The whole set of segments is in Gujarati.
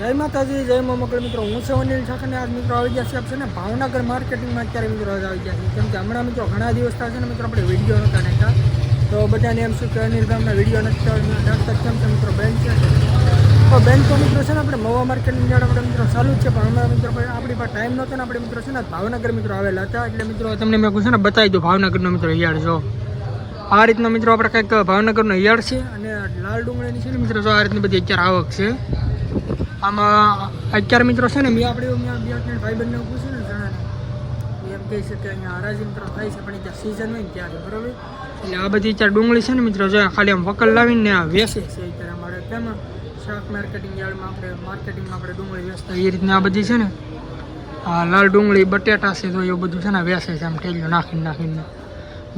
જય માતાજી, જય મા મકળ મિત્રો. હું છે અનિલ ઠાકર ને આજ મિત્રો આવી ગયા છે આપ છે ને ભાવનગર માર્કેટિંગમાં. અત્યારે મિત્રો આવી ગયા છે કેમ કે હમણાં મિત્રો ઘણા દિવસ થાય છે ને મિત્રો આપણે વીડિયો નહોતા નાખ્યા. તો બધાને એમ શું કે અનિલ ગામના વીડિયો નથી નાખતા કેમ કે મિત્રો? બેન છે? તો બેન તો મિત્રો છે ને આપણે મવા માર્કેટિંગ જાણ આપણે મિત્રો ચાલુ જ છે, પણ હમણાં મિત્રો આપણી પાસે ટાઈમ નહોતો ને આપણે મિત્રો છે ને ભાવનગર મિત્રો આવેલા હતા. એટલે મિત્રો તમને મેં કહું છે ને બતાવી દઉં ભાવનગરનો મિત્રો યાર જો. આ રીતના મિત્રો આપણે કંઈક ભાવનગરનો યાર છે અને લાલ ડુંગળીની છે ને મિત્રો, જો આ રીતની બધી અત્યારે આવક છે. આમાં અત્યારે મિત્રો છે ને, મેં આપણે બે ત્રણ ભાઈબંધને પૂછ્યું ને જણાને એમ કહે છે કે અહીંયા હરાજી મિત્રો થાય છે, પણ ત્યાં સિઝન હોય ને ત્યારે બરાબર? એટલે આ બધી અત્યારે ડુંગળી છે ને મિત્રો, જો ખાલી આમ વકલ લાવીને ને આ વેચે છે અત્યારે અમારે કેમ, શાક માર્કેટિંગ યાર્ડમાં આપણે માર્કેટિંગમાં આપણે ડુંગળી વેચતા એ રીતના આ બધી છે ને, આ લાલ ડુંગળી, બટેટા છે, તો એવું બધું છે ને વેચે છે, આમ ઠેલીઓ નાખીને નાખીને.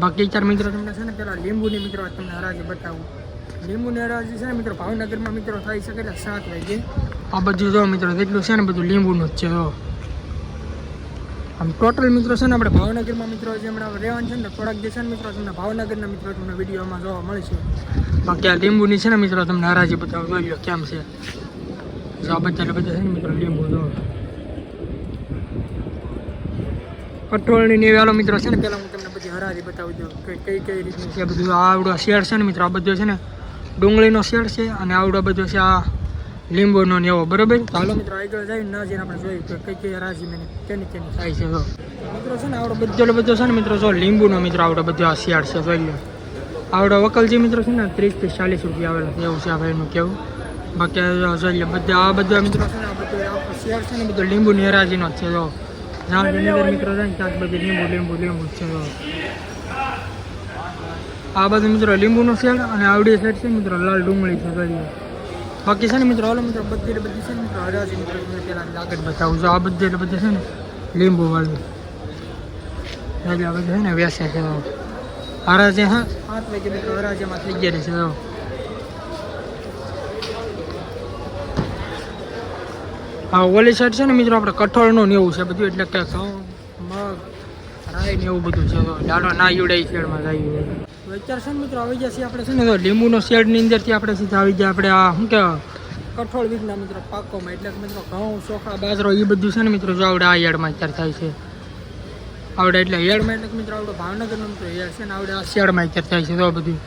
બાકી ચાર મિત્રો તમને છે ને, પેલા લીંબુની મિત્રો તમને હરાજી બતાવું. લીંબુની હરાજી છે ને મિત્રો, ભાવનગરમાં મિત્રો છે કેટલા, સાત વાગે. આ બધું જો મિત્રો, જેટલું છે ને બધું લીંબુનું જ છે, જો. આમ ટોટલ મિત્રો છે ને આપણે ભાવનગરમાં મિત્રો, જે હમણાં રહેવાનું છે ને થોડાક જે છે ને મિત્રો, તમને ભાવનગરના મિત્રો તમને વિડીયોમાં જોવા મળશે. બાકી આ લીંબુની છે ને મિત્રો, તમને હરાજી બતાવવા જોઈ કેમ છે. જો બધા બધા છે ને મિત્રો, લીંબુ જો. કઠોળની ને વાલો મિત્રો છે ને, પહેલાં હું તમને બધી હરાજી બતાવી દઉં કે કઈ કઈ રીતની છે બધું. આવડો શેડ છે ને મિત્રો, આ બધો છે ને ડુંગળીનો શેડ છે, અને આવડો બધો છે આ લીંબુનો ને એવો, બરોબર? ચાલો મિત્રો, આગળ જાય ના જઈને આપણે જોયું કે કઈ કઈ હરાજી મને કેની કેની થાય છે તો મિત્રો, છે ને, આવડો બધો બધો છે ને મિત્રો, જો, લીંબુનો મિત્રો, આવડો બધો આ શિયાળ છે, જોઈ લો આવડો વકલજી મિત્રો છે ને, ત્રીસથી ચાલીસ રૂપિયા આવેલા એવું છે આ ભાઈનું કેવું. બાકી જોઈ લે બધા આ બધા મિત્રો છે ને, આ બધું શિયાળ છે ને, બધો લીંબુની હરાજીનો જ છે, જો. જ્યાં જેની મિત્રો છે ને, ત્યાં જ બધું લીંબુ લીંબુ લીંબુ છે, જો. આ બધું મિત્રો લીંબુનો શેડ અને આવડી સાઈડ છે મિત્રો, લાલ ડુંગળી છે, જોઈ બાકી છે ને મિત્રો, હાલો મિત્રો, બધી બધી છે ને મિત્રો હરાજી મિત્રો આગળ બતાવું છું. આ બધી એટલે બધી છે ને લીંબુ વાળું. એટલે આ બધું છે ને વ્યાસે છે હરાજે હા સાત વાગે મિત્રો હરાજેમાં થઈ ગયા છે હા ઓલી સાઈડ છે ને મિત્રો, આપણે કઠોળનું ને એવું છે બધું, એટલે કે ઘઉં મગ, રાઈ ને એવું બધું છે દાડો ના યુડાઈ શેડમાં જાય અત્યારે છે ને મિત્રો આવી જશે છે આપણે છે ને તો લીંબુનો શેડની અંદરથી આપણે સીધા આવી જાય આપણે આ, શું કે કઠોળ વીજના મિત્રો, પાકોમાં. એટલે મિત્રો, ઘઉં, ચોખા, બાજરો એ બધું છે ને મિત્રો, જો આવડે આ યાર્ડમાં અત્યારે થાય છે. આવડે એટલે યાર્ડમાં, એટલે મિત્રો, આવડે ભાવનગરનો મિત્રો યાર્ડ છે ને, આવડે આ શેડમાં અત્યારે થાય છે તો બધું.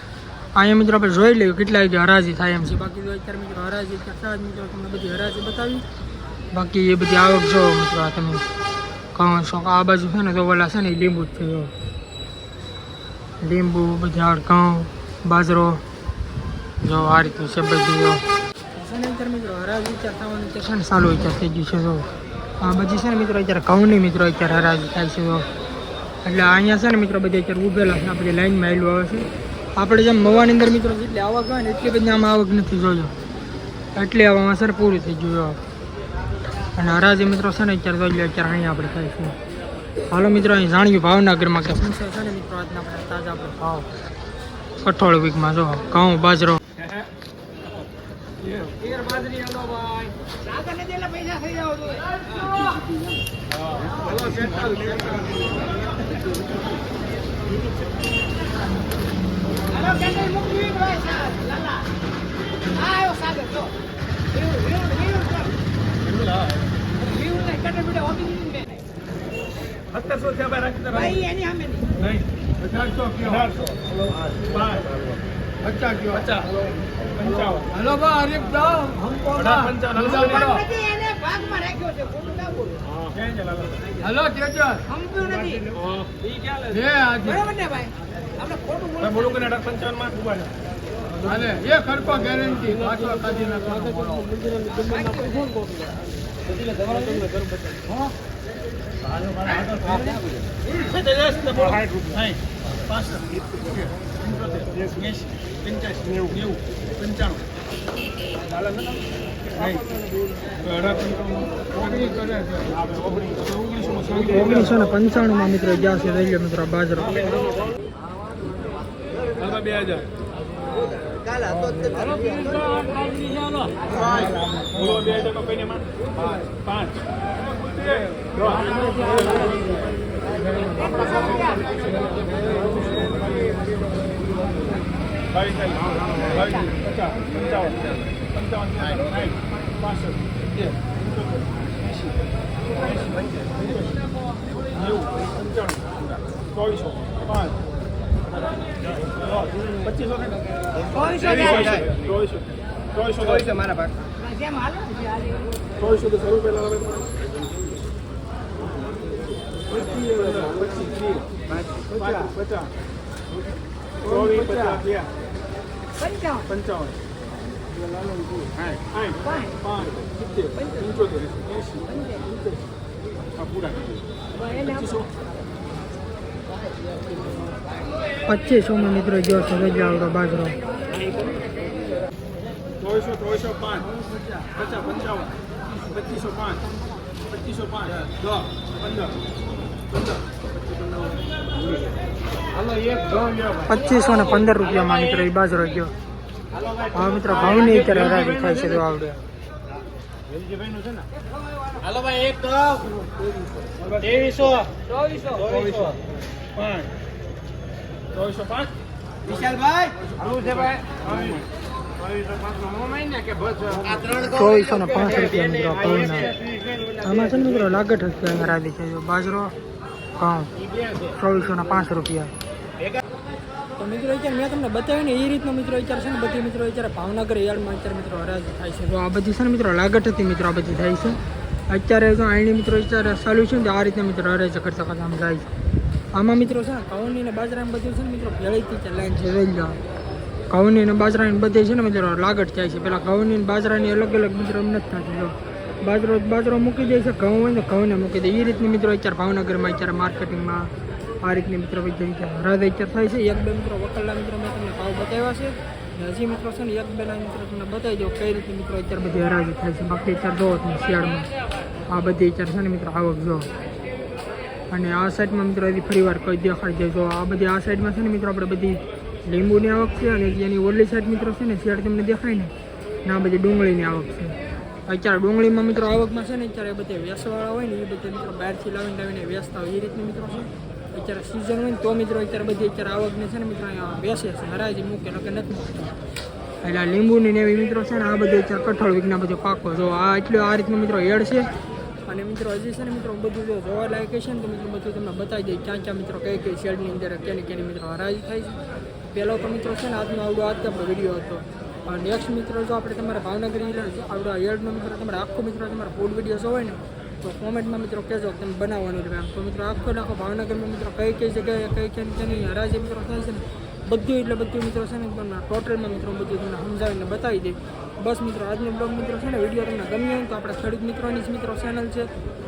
અહીંયા મિત્રો આપણે જોઈ લઈએ કેટલા હરાજી થાય એમ છે. બાકી તો અત્યારે મિત્રો હરાજી કરતા મિત્રો, તમને બધી હરાજી બતાવી. બાકી એ બધી આવક જો મિત્રો તમે. ઘઉં, ચોખા, આ બાજુ છે ને, તો ઓલા છે ને લીંબુ જ છે લીંબુ ઝાડ ઘઉં, બાજરો. જો આ રીતનું છે બધું. જો મિત્રો હરાજી વિચાર થવાનું છે ને સારું થઈ ગયું છે, જો. આ બધી છે ને મિત્રો અત્યારે ઘઉંની મિત્રો અત્યારે હરાજી થાય છે, જો. એટલે અહીંયા છે ને મિત્રો બધા અત્યારે ઊભેલા છે આપણે લાઈનમાં આવેલું આવે છે. આપણે જેમ મવાની અંદર મિત્રો જેટલી આવક હોય ને એટલી બધી આમાં આવક નથી જોજો એટલી આવવામાં સર પૂરું થઈ ગયું અને હરાજી મિત્રો છે ને અત્યારે જોઈ લે અત્યારે અહીંયા આપણે થાય છે. હાલો મિત્રો, અહીં જાણ્યું ભાવનગરમાં કે શું છે ને મિત્રો, આજના આપણે તાજા ભાવ. કઠોળ વીકમાં જો, ઘઉં, બાજરો. સત્તરસો થયા ભાઈ રાખી દે નહીં. અઢારસો અઢારસો પચાસ પચાસ પંચાવન. હલો બા હરીફ જાઓ હમકો અઢાર પંચાવન હલો બોલો હલો તેજસ હે. આજે ભાઈ? બોલો કે અઢાર પંચાવનમાં ઊભા હાલે એ ખર્ચો ગેરંટી પાછો કાઢી નાખો હો? ઓગણીસો ને પંચાણુંમાં મિત્રો ગયા છે રેલવે મિત્રો બાજરો બે હજારમાં માં? પાંચ બાવીસ બાવીસ પચાસ પંચાવન પંચાવન સાઠ સાઠ પાસઠ સિત્તેર પંચોતેર એંશી એંશી પંચ્યાસી નેવું પંચાણું ચોવીસો પાંચ પચીસો ચોવીસો ચોવીસો ચોવીસો મારા ભાગ ચોવીસો તો શરૂ પહેલા પંચાવન પંચોતેર આ પૂરા પચીસો પચીસોમાં મિત્રો જો છે રજાવડો બાજરો. ચોવીસો ચોવીસો પાંચ, પચાસ, પંચાવન, પચીસો પાંચ પચીસો પાંચ, દસ, પંદર. પચીસો ને પંદર રૂપિયામાં મિત્રો એ બાજરો ગયો. હા મિત્રો ભાવની અત્યારે હરાજી થાય છે જો આવડે. હાલો ભાઈ એક ત્રેવીસો. ચોવીસો. ચોવીસો. પાંચ. ચોવીસો પાંચ. વિશાલભાઈ? આવું છે ભાઈ. ચોવીસો ને પાંચ રૂપિયા મિત્રો આમાં છે ને મિત્રો લાગટ હરાજી છે બાજરો. ઘઉં ચોવીસો ને પાંચ રૂપિયા. તો મિત્રો અત્યારે મેં તમને બતાવ્યું ને, એ રીતનો મિત્રો વિચાર છે ને, બધી મિત્રો અત્યારે ભાવનગર યાર્ડમાં અત્યારે મિત્રો હરાજ થાય છે. તો આ બધી છે ને મિત્રો લાગટ હતી મિત્રો આ બધી થાય છે. અત્યારે જો અહીંની મિત્રો અત્યારે સોલ્યુશન છે, આ રીતના મિત્રો હરાજી કરતા કરતા આમ જાય છે. આમાં મિત્રો છે ને કવની ને બાજરાને બધું છે ને મિત્રો ભેળીથી ચલાવીને જોઈ લો ઘઉંની અને બાજરાની બધે છે ને મિત્રો લાગટ થાય છે. પેલા ઘઉંની બાજરાની અલગ અલગ મિત્રો એમ નથી થતી બાજરો બાજરો મૂકી દે છે, ઘઉં હોય ને ઘઉંને મૂકી દે. એ રીતની મિત્રો અત્યારે ભાવનગરમાં, અત્યારે માર્કેટિંગમાં આ રીતની મિત્રો બધી રીતે હરાદ અત્યારે થાય છે. એક બે મિત્રો, વકલના મિત્રો મેં તમને ભાવ બતાવ્યા છે. ને હજી મિત્રો છે ને, એક બે ના મિત્રો તમને બતાવી દો કઈ રીતની મિત્રો અત્યારે બધી હરાજી થાય છે. બાકી અત્યારે જોવો તમે શિયાળમાં, આ બધી અત્યારે છે ને મિત્રો આવક જો. અને આ સાઈડમાં મિત્રો હજી ફરી વાર કોઈ દેખાડી દેજો. આ બધી આ સાઈડમાં છે ને મિત્રો આપણે બધી લીંબુની આવક છે અને એની ઓલી સાઈડ મિત્રો છે ને, શિયાળ તમને દેખાય ને ને આ બધી ડુંગળીની આવક છે. અત્યારે ડુંગળીમાં મિત્રો આવકમાં છે ને, અત્યારે એ બધા વેસવાળા હોય ને, એ બધા મિત્રો બહારથી લાવીને લાવીને વેચતા હોય, એ રીતની મિત્રો છે. અત્યારે સિઝન હોય ને, તો મિત્રો અત્યારે બધી અત્યારે આવકને છે ને, મિત્રો અહીંયા બેસે છે, હરાજી મૂકે કે નથી એટલે આ લીંબુની ને એવી મિત્રો છે ને, આ બધું અત્યારે કઠોળ વિકના બધો પાકો જો આ એટલું આ રીતનું મિત્રો એડ છે. અને મિત્રો હજી છે ને, મિત્રો બધું જો જોવા લાયક છે ને, તો મિત્રો બધું તમને બતાવી દઈએ ક્યાં ક્યાં મિત્રો કઈ કઈ શેડની અંદર કેની કેની મિત્રો હરાજી થાય છે. પહેલો તો મિત્રો છે ને, આજનો આવડો આજ આપણો વીડિયો હતો. નેક્સ્ટ મિત્રો, જો આપણે તમારે ભાવનગર આવડો એડનો મિત્રો, તમારે આખો મિત્રો, તમારે ફૂડ વીડિયો હોય ને, તો કોમેન્ટમાં મિત્રો કહેજો તમે બનાવવાનું છે. તો મિત્રો આખો આખો ભાવનગરમાં મિત્રો કઈ કઈ જગ્યાએ, કઈ કઈ તેની હરાજી મિત્રો થાય છે ને, બધું એટલે બધું મિત્રો છે ને તમને ટોટલમાં મિત્રો બધું તમને સમજાવીને બતાવી દે બસ મિત્રો, આજનો બ્લોગ મિત્રો છે ને વીડિયો તમને ગમ્યો તો આપણે ખેડૂત મિત્રોની જ મિત્રો ચેનલ છે.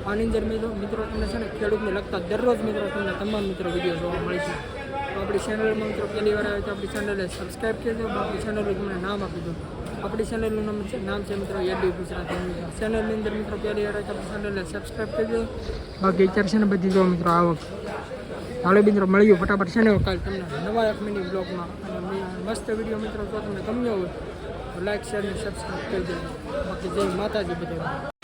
આની અંદર મિત્રો મિત્રો તમને છે ને, ખેડૂતને લગતા દરરોજ મિત્રો તમને તમામ મિત્રો વીડિયો જોવા મળે છે. તો આપણી ચેનલમાં મિત્રો પહેલી વાર આવે તો આપણી ચેનલને સબસ્ક્રાઈબ કરજો આપણી ચેનલનું તમને નામ આપી દો આપણી ચેનલનું નામ છે નામ છે મિત્રો યાદી ગુજરાતી. ચેનલની અંદર મિત્રો પહેલી વાર આવે તો આપણી ચેનલને સબસ્ક્રાઈબ કરી દો. બાકી અત્યારે છે ને બધી જો મિત્રો આવક. હાલો મિત્રો મળ્યું ફટાફટ છે ને કાલ તમને નવા એક મિની બ્લોગમાં અને મસ્ત વીડિયો મિત્રો જો તમને ગમ્યો હોય તો લાઈક શેર અને સબસ્ક્રાઈબ કરી દેજો. બાકી જય માતાજી બધા